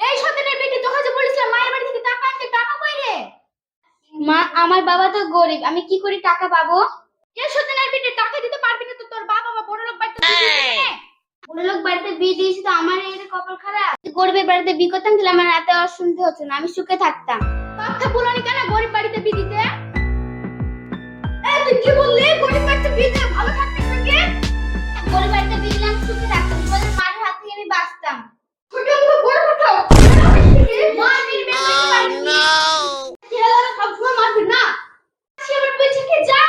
এই সন্তানের বেটি তোকে যে বলেছিলাম মায়ের বাড়ি থেকে টাকা আনতে টাকা কই রে? মা আমার বাবা তো গরিব আমি কি করে টাকা পাবো? এই সন্তানের বেটি টাকা দিতে পারবি না তো তোর বাবা বা বড় লোক বাড়িতে বড় লোক বাড়িতে বিয়ে দিয়েছি তো আমার এর কপাল খারাপ। গরিবের বাড়িতে বিয়ে করতাম তাহলে আমার এত অসুবিধা হতো না আমি সুখে থাকতাম। কথা বলনি কেন গরিব বাড়িতে বিয়ে দিতে? তুই কি বললি? গরিব বাড়িতে বিয়ে দিয়ে ভালো থাকতে নাকি গরিব বাড়িতে বিয়ে দিলে আমি সুখে থাকতাম তোমাদের মায়ের হাত থেকে আমি বাঁচতাম ছোট মুখ বড় কথা মা মেরে মেরে ছেলেরা সবসময় মারবে না সে আবার বলছে কি যা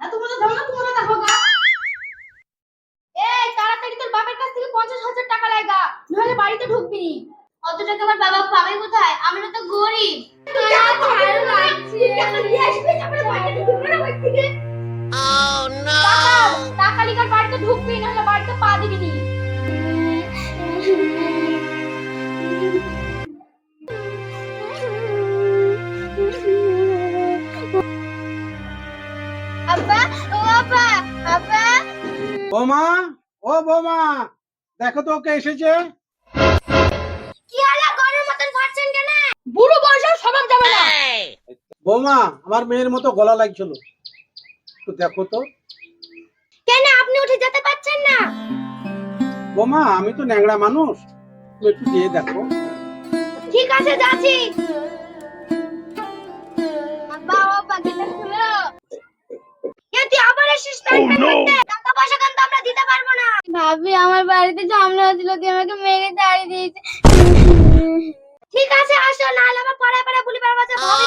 না তোমাদের ধারণা তোমরা দেখো গা এই তাড়াতাড়ি তোর বাবার কাছ থেকে পঞ্চাশ হাজার টাকা লাগা নাহলে বাড়িতে ঢুকবি নি অত টাকা আমার বাবা পাবে কোথায়? আমরা তো গরিব। লিখার বাড়িতে ঢুকবি নাহলে বাড়িতে পা দিবি নি। আব্বা ও আব্বা আব্বা। বৌমা ও বৌমা দেখো তো কে এসেছে। হলো মতন ফাটছেন কেন? বুড়ো বয়সেও স্বভাব যাবে না। বৌমা আমার মেয়ের মতো গলা লাগছিল একটু দেখো তো। কেন আপনি উঠে যেতে পারছেন না? বৌমা আমি তো ন্যাংরা মানুষ। তুমি একটু দিয়ে দেখো। ঠিক আছে যাচ্ছি। কে না। ভাবি আমার বাড়িতে ঝামেলা হচ্ছিল তুই আমাকে মেরে তাড়িয়ে দিয়েছে ঠিক আছে আসো নাহলে আমার পড়ায় পড়ায় বুলি পারবা যে ভাবি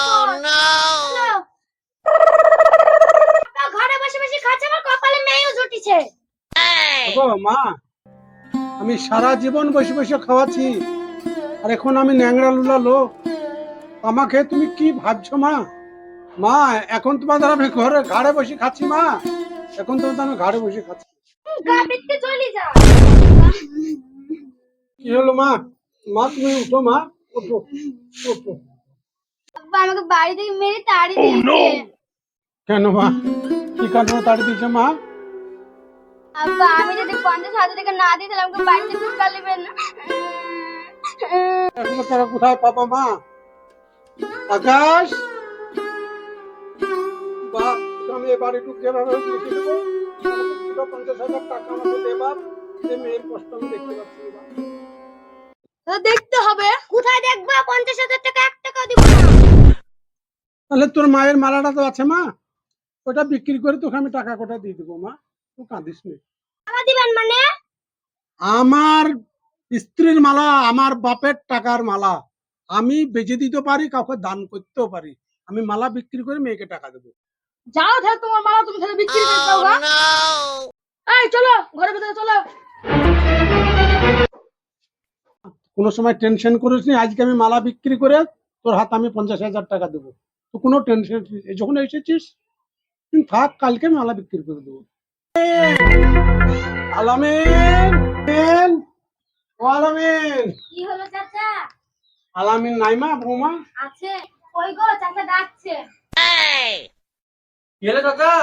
ঘরে বসে বসে খাচ্ছে আমার কপালে মেয়েও জুটিছে। দেখো মা আমি সারা জীবন বসে বসে খাওয়াচ্ছি আর এখন আমি ন্যাংরা লুলা লোক। আমাকে তুমি কি ভাবছ মা? মা এখন তোমাদের আমি ঘরে ঘাড়ে বসে খাচ্ছি মা। এখন তোমাদের আমি ঘাড়ে বসে খাচ্ছি। গা চলে যা। কি হলো মা? মা তুমি উঠো মা। উঠো উঠো আব্বা আমাকে বাড়ি থেকে মেরে তাড়িয়ে দিয়েছে কেন মা কি কারণে তাড়ি দিয়েছে মা আব্বা আমি যদি পঞ্চাশ হাজার টাকা না দিই তাহলে আমাকে বাড়িতে ঢুকা নেবেন না এখন তারা কোথায় পাবা মা আকাশ বাপ আমি এ বাড়ি ঢুকে এভাবে লিখে দেবো আমাকে পুরো পঞ্চাশ হাজার টাকা আমাকে দে বাপ যে মেয়ের কষ্ট আমি দেখতে পাচ্ছি না, বাপ। দেখতে হবে। কোথায় দেখবা? পঞ্চাশ হাজার টাকা এক টাকা দিব তাহলে তোর মায়ের মালাটা তো আছে মা। ওটা বিক্রি করে তোকে আমি টাকা কোটা দিয়ে দেবো মা? তুই কাঁদিস নি। টাকা দিবেন মানে? আমার স্ত্রীর মালা আমার বাপের টাকার মালা আমি বেচে দিতে পারি কাউকে দান করতেও পারি। আমি মালা বিক্রি করে মেয়েকে টাকা দেবো। যাও তাহলে তোমার মালা তুমি তাহলে বিক্রি করে দাও গা এই চলো ঘরের ভিতরে চলো। কোনো সময় টেনশন করিস নি আজকে আমি মালা বিক্রি করে তোর হাতে আমি পঞ্চাশ হাজার টাকা দেবো। তো কোনো টেনশন যখন এসেছিস থাক কালকে আমি মালা বিক্রি করে দেবো। আলামিন ও আলামিন। কি হলো চাচা? আলামিন নাইমা বৌমা। আছে। কই গো চাচা ডাকছে। কি হলো চাচা?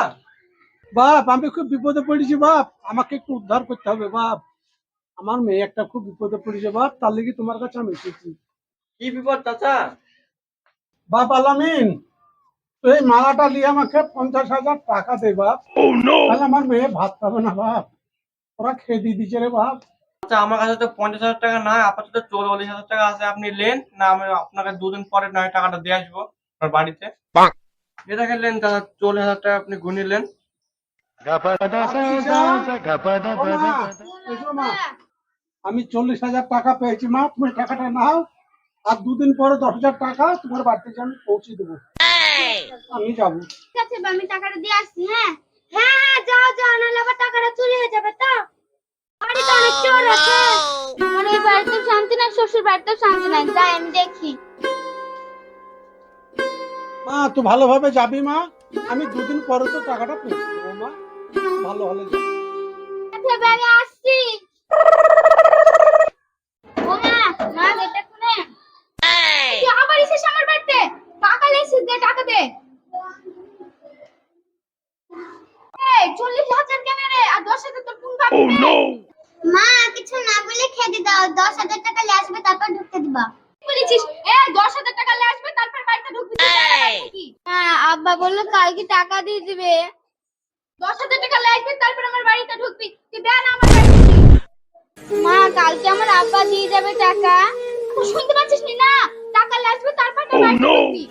বাপ আমি খুব বিপদে পড়েছি বাপ। আমাকে একটু উদ্ধার করতে হবে বাপ। আমার মেয়ে একটা খুব বিপদে পড়েছে বাপ তার লেগে তোমার কাছে আমি এসেছি। কি বিপদ চাচা? বাপ আলামিন এই মালাটা নিয়ে আমাকে পঞ্চাশ হাজার টাকা দে বাপ। তাহলে আমার মেয়ে ভাত পাবে না বাপ। ওরা খেয়ে দিয়ে দিচ্ছে রে বাপ। আচ্ছা আমার কাছে তো পঞ্চাশ হাজার টাকা নাই আপাতত চল্লিশ হাজার টাকা আছে আপনি নেন না আমি আপনাকে দুদিন পরে নয় টাকাটা দিয়ে আসব আপনার বাড়িতে। এটা খেলেন দাদা চল্লিশ হাজার টাকা আপনি গুনিলেন ও মা, এসো মা। আমি চল্লিশ হাজার টাকা পেয়েছি মা তুমি টাকাটা নাও আর দুদিন পরে দশ হাজার টাকা তোমার বাড়িতে আমি পৌঁছে দেবো। আমি যাব। ঠিক আছে আমি টাকাটা দিয়ে আসছি হ্যাঁ? হ্যাঁ হ্যাঁ যাও যাও নাহলে আবার টাকাটা চুরি হয়ে যাবে তো। বাড়িতে অনেক চোর আছে। মানে এই বাড়িতেও শান্তি নাই শ্বশুর বাড়িতেও শান্তি নাই। যাই আমি দেখি। মা তুই ভালোভাবে যাবি মা। আমি দুদিন পরে তো টাকাটা পৌঁছে দেবো মা। ভালো হলে যাবি। আচ্ছা আমি আসছি ও মা মা এটা শুনে তুই আবার এসেছিস আমার বাড়িতে টাকা লেছিস দে টাকা দে এই চল্লিশ হাজার কেন রে? আর দশ হাজার তোর কোন মা কিছু না বলে খেতে দাও। দশ হাজার টাকা নিয়ে আসবে তারপর ঢুকতে দিবা। বলেছিস? এ দশ হাজার টাকা নিয়ে আসবে তারপর বাড়িতে ঢুকবি হ্যাঁ আব্বা বলল কালকে টাকা দিয়ে দিবে। দশ হাজার টাকা নিয়ে আসবে তারপর আমার বাড়িতে ঢুকবি। তুই দেন আমার বাড়িতে মা কালকে আমার আব্বা দিয়ে যাবে টাকা। শুনতে পাচ্ছিস না? টাকা নিয়ে আসবে তারপর তোর বাড়িতে ঢুকবি।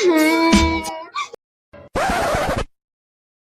Mm-hmm.